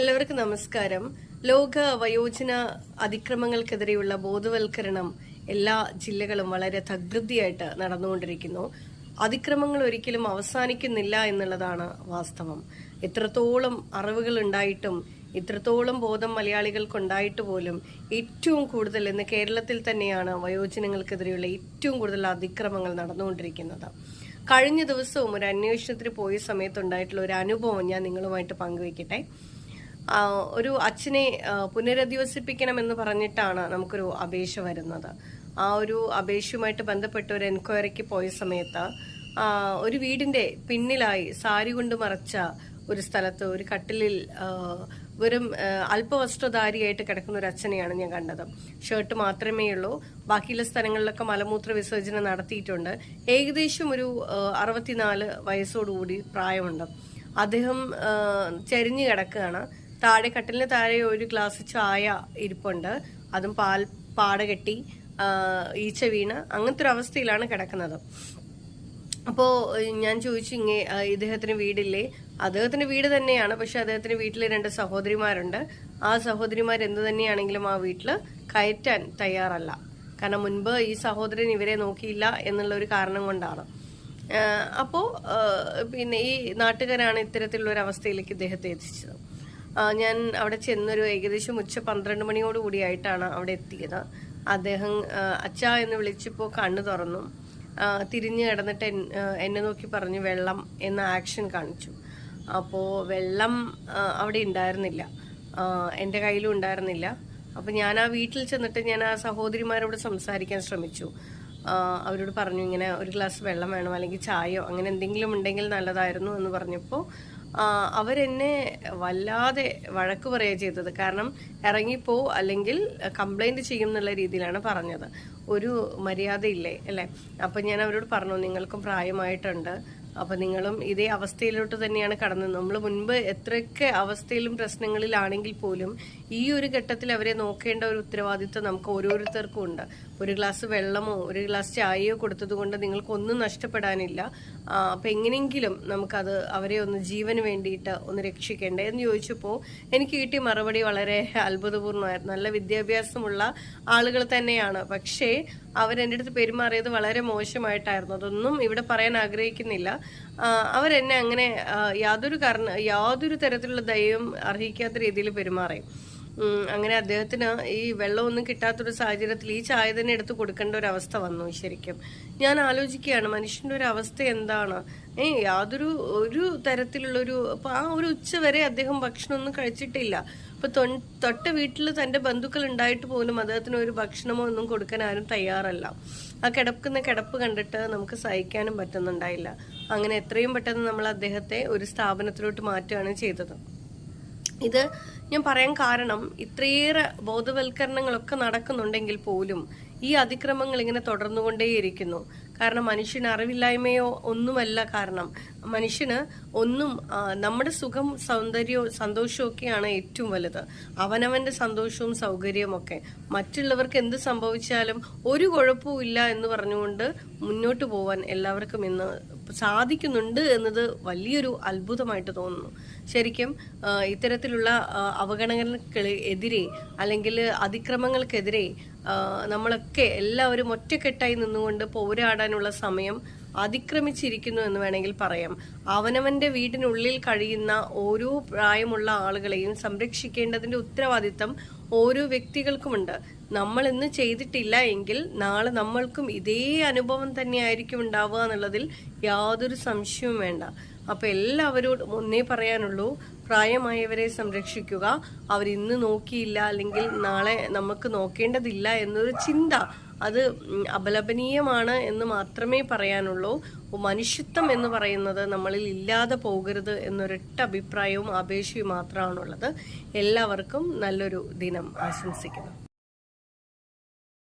എല്ലാവർക്കും നമസ്കാരം. ലോക വയോജന അതിക്രമങ്ങൾക്കെതിരെയുള്ള ബോധവൽക്കരണം എല്ലാ ജില്ലകളും വളരെ തകൃതിയായിട്ട് നടന്നുകൊണ്ടിരിക്കുന്നു. അതിക്രമങ്ങൾ ഒരിക്കലും അവസാനിക്കുന്നില്ല എന്നുള്ളതാണ് വാസ്തവം. എത്രത്തോളം അറിവുകൾ ഉണ്ടായിട്ടും ഇത്രത്തോളം ബോധം മലയാളികൾക്കുണ്ടായിട്ട് പോലും ഏറ്റവും കൂടുതൽ ഇന്ന് കേരളത്തിൽ തന്നെയാണ് വയോജനങ്ങൾക്കെതിരെയുള്ള ഏറ്റവും കൂടുതൽ അതിക്രമങ്ങൾ നടന്നുകൊണ്ടിരിക്കുന്നത്. കഴിഞ്ഞ ദിവസവും ഒരു അന്വേഷണത്തിന് പോയ സമയത്തുണ്ടായിട്ടുള്ള ഒരു അനുഭവം ഞാൻ നിങ്ങളുമായിട്ട് പങ്കുവയ്ക്കട്ടെ. ഒരു അച്ഛനെ പുനരധിവസിപ്പിക്കണം എന്ന് പറഞ്ഞിട്ടാണ് നമുക്കൊരു അപേക്ഷ വരുന്നത്. ആ ഒരു അപേക്ഷയുമായിട്ട് ബന്ധപ്പെട്ട ഒരു എൻക്വയറിക്ക് പോയ സമയത്ത് ഒരു വീടിന്റെ പിന്നിലായി സാരി കൊണ്ട് മറച്ച ഒരു സ്ഥലത്ത് ഒരു കട്ടിലിൽ വെറും അല്പവസ്ത്രധാരിയായിട്ട് കിടക്കുന്ന ഒരു അച്ഛനെയാണ് ഞാൻ കണ്ടത്. ഷർട്ട് മാത്രമേ ഉള്ളൂ. ബാക്കിയുള്ള സ്ഥലങ്ങളിലൊക്കെ മലമൂത്ര വിസർജനം നടത്തിയിട്ടുണ്ട്. ഏകദേശം ഒരു അറുപത്തിനാല് വയസ്സോടുകൂടി പ്രായമുണ്ട്. അദ്ദേഹം ചരിഞ്ഞു കിടക്കുകയാണ്. താഴെ കട്ടിലിന് താഴെ ഒരു ഗ്ലാസ് ചായ ഇരിപ്പുണ്ട്. അതും പാൽ പാട കെട്ടി ഈച്ച വീണ് അങ്ങനത്തെ ഒരു അവസ്ഥയിലാണ് കിടക്കുന്നത്. അപ്പോൾ ഞാൻ ചോദിച്ചു ഇങ്ങേ ഇദ്ദേഹത്തിന് വീടില്ലേ? അദ്ദേഹത്തിന്റെ വീട് തന്നെയാണ് പക്ഷെ അദ്ദേഹത്തിന്റെ വീട്ടിൽ രണ്ട് സഹോദരിമാരുണ്ട്. ആ സഹോദരിമാർ എന്ത് തന്നെയാണെങ്കിലും ആ വീട്ടിൽ കയറ്റാൻ തയ്യാറല്ല. കാരണം മുൻപ് ഈ സഹോദരൻ ഇവരെ നോക്കിയില്ല എന്നുള്ള ഒരു കാരണം കൊണ്ടാണ്. അപ്പോൾ അപ്പോ പിന്നെ ഈ നാട്ടുകാരാണ് ഇത്തരത്തിലുള്ള ഒരു അവസ്ഥയിലേക്ക് ഇദ്ദേഹത്തെ എത്തിച്ചത്. ഞാൻ അവിടെ ചെന്നൊരു ഏകദേശം ഉച്ച പന്ത്രണ്ട് മണിയോട് കൂടിയായിട്ടാണ് അവിടെ എത്തിയത്. അദ്ദേഹം അച്ഛ എന്ന് വിളിച്ചപ്പോൾ കണ്ണു തുറന്നു. തിരിഞ്ഞു കിടന്നിട്ട് എന്നെ നോക്കി പറഞ്ഞു വെള്ളം എന്ന ആക്ഷൻ കാണിച്ചു. അപ്പോൾ വെള്ളം അവിടെ ഉണ്ടായിരുന്നില്ല. എന്റെ കയ്യിലും ഉണ്ടായിരുന്നില്ല. അപ്പോൾ ഞാൻ ആ വീട്ടിൽ ചെന്നിട്ട് ഞാൻ ആ സഹോദരിമാരോട് സംസാരിക്കാൻ ശ്രമിച്ചു. അവരോട് പറഞ്ഞു ഇങ്ങനെ ഒരു ഗ്ലാസ് വെള്ളം വേണം? അല്ലെങ്കിൽ ചായയോ? അങ്ങനെ എന്തെങ്കിലും ഉണ്ടെങ്കിൽ നല്ലതായിരുന്നു എന്ന് പറഞ്ഞപ്പോൾ അവരെന്നെ വല്ലാതെ വഴക്ക് പറയുക ചെയ്തത്. കാരണം ഇറങ്ങിപ്പോ അല്ലെങ്കിൽ കംപ്ലൈന്റ് ചെയ്യും എന്നുള്ള രീതിയിലാണ് പറഞ്ഞത്. ഒരു മര്യാദയില്ലേ അല്ലേ? അപ്പൊ ഞാൻ അവരോട് പറഞ്ഞു നിങ്ങൾക്കും പ്രായമായിട്ടുണ്ട്. അപ്പൊ നിങ്ങളും ഇതേ അവസ്ഥയിലോട്ട് തന്നെയാണ് കടന്നത്. നമ്മൾ മുൻപ് എത്രയൊക്കെ അവസ്ഥയിലും പ്രശ്നങ്ങളിലാണെങ്കിൽ പോലും ഈ ഒരു ഘട്ടത്തിൽ അവരെ നോക്കേണ്ട ഒരു ഉത്തരവാദിത്വം നമുക്ക് ഓരോരുത്തർക്കും ഉണ്ട്. ഒരു ഗ്ലാസ് വെള്ളമോ ഒരു ഗ്ലാസ് ചായയോ കൊടുത്തത് കൊണ്ട് നിങ്ങൾക്കൊന്നും നഷ്ടപ്പെടാനില്ല. അപ്പം എങ്ങനെയെങ്കിലും നമുക്കത് അവരെ ഒന്ന് ജീവന് വേണ്ടിയിട്ട് ഒന്ന് രക്ഷിക്കേണ്ടേ എന്ന് ചോദിച്ചപ്പോൾ എനിക്ക് കിട്ടിയ മറുപടി വളരെ അത്ഭുതപൂർണമായിരുന്നു നല്ല വിദ്യാഭ്യാസമുള്ള ആളുകൾ തന്നെയാണ്. പക്ഷേ അവരെന്റെ അടുത്ത് പെരുമാറിയത് വളരെ മോശമായിട്ടായിരുന്നു. അതൊന്നും ഇവിടെ പറയാൻ ആഗ്രഹിക്കുന്നില്ല. അവരെന്നെ അങ്ങനെ യാതൊരു കാരണം യാതൊരു തരത്തിലുള്ള ദയവും അർഹിക്കാത്ത രീതിയിൽ പെരുമാറി. അങ്ങനെ അദ്ദേഹത്തിന് ഈ വെള്ളമൊന്നും കിട്ടാത്തൊരു സാഹചര്യത്തിൽ ഈ ചായ തന്നെ എടുത്ത് കൊടുക്കേണ്ട ഒരു അവസ്ഥ വന്നു ശരിക്കും. ഞാൻ ആലോചിക്കുകയാണ് മനുഷ്യന്റെ ഒരു അവസ്ഥ എന്താണ്? ഏ യാതൊരു ഒരു തരത്തിലുള്ളൊരു അപ്പൊ ആ ഒരു ഉച്ച വരെ അദ്ദേഹം ഭക്ഷണമൊന്നും കഴിച്ചിട്ടില്ല. അപ്പൊ തൊട്ട വീട്ടിൽ തന്റെ ബന്ധുക്കൾ ഉണ്ടായിട്ട് പോലും അദ്ദേഹത്തിന് ഒരു ഭക്ഷണമോ ഒന്നും കൊടുക്കാൻ ആരും തയ്യാറല്ല. ആ കിടക്കുന്ന കിടപ്പ് കണ്ടിട്ട് നമുക്ക് സഹിക്കാനും പറ്റുന്നുണ്ടായില്ല. അങ്ങനെ എത്രയും പെട്ടെന്ന് നമ്മൾ അദ്ദേഹത്തെ ഒരു സ്ഥാപനത്തിലോട്ട് മാറ്റുകയാണ് ചെയ്തത്. ഇത് ഞാൻ പറയാൻ കാരണം ഇത്രയേറെ ബോധവൽക്കരണങ്ങളൊക്കെ നടക്കുന്നുണ്ടെങ്കിൽ പോലും ഈ അതിക്രമങ്ങൾ ഇങ്ങനെ തുടർന്നുകൊണ്ടേയിരിക്കുന്നു. കാരണം മനുഷ്യന് അറിവില്ലായ്മയോ ഒന്നുമല്ല കാരണം. മനുഷ്യന് ഒന്നും നമ്മുടെ സുഖം സൗന്ദര്യവും സന്തോഷവും ഒക്കെയാണ് ഏറ്റവും വലുത്. അവനവന്റെ സന്തോഷവും സൗകര്യവും ഒക്കെ. മറ്റുള്ളവർക്ക് എന്ത് സംഭവിച്ചാലും ഒരു കുഴപ്പവും ഇല്ല എന്ന് പറഞ്ഞുകൊണ്ട് മുന്നോട്ട് പോവാൻ എല്ലാവർക്കും ഇന്ന് സാധിക്കുന്നുണ്ട് എന്നത് വലിയൊരു അത്ഭുതമായിട്ട് തോന്നുന്നു. ശരിക്കും ഇത്തരത്തിലുള്ള അവഗണനകൾക്കെതിരെ അല്ലെങ്കിൽ അതിക്രമങ്ങൾക്കെതിരെ നമ്മളൊക്കെ എല്ലാവരും ഒറ്റക്കെട്ടായി നിന്നുകൊണ്ട് പോരാടാനുള്ള സമയം അതിക്രമിച്ചിരിക്കുന്നു എന്ന് വേണമെങ്കിൽ പറയാം. അവനവന്റെ വീടിനുള്ളിൽ കഴിയുന്ന ഓരോ പ്രായമുള്ള ആളുകളെയും സംരക്ഷിക്കേണ്ടതിന്റെ ഉത്തരവാദിത്തം ഓരോ വ്യക്തികൾക്കുമുണ്ട്. നമ്മൾ ഇന്ന് ചെയ്തിട്ടില്ല എങ്കിൽ നാളെ നമ്മൾക്കും ഇതേ അനുഭവം തന്നെയായിരിക്കും ഉണ്ടാവുക എന്നുള്ളതിൽ യാതൊരു സംശയവും വേണ്ട. അപ്പൊ എല്ലാവരോടും ഒന്നേ പറയാനുള്ളൂ പ്രായമായവരെ സംരക്ഷിക്കുക. അവർ ഇന്ന് നോക്കിയില്ല അല്ലെങ്കിൽ നാളെ നമുക്ക് നോക്കേണ്ടതില്ല എന്നൊരു ചിന്ത അത് അപലപനീയമാണ് എന്ന് മാത്രമേ പറയാനുള്ളൂ. മനുഷ്യത്വം എന്ന് പറയുന്നത് നമ്മളിൽ ഇല്ലാതെ പോകരുത് എന്നൊരൊറ്റ അഭിപ്രായവും അപേക്ഷയും മാത്രമാണുള്ളത്. എല്ലാവർക്കും നല്ലൊരു ദിനം ആശംസിക്കുന്നു.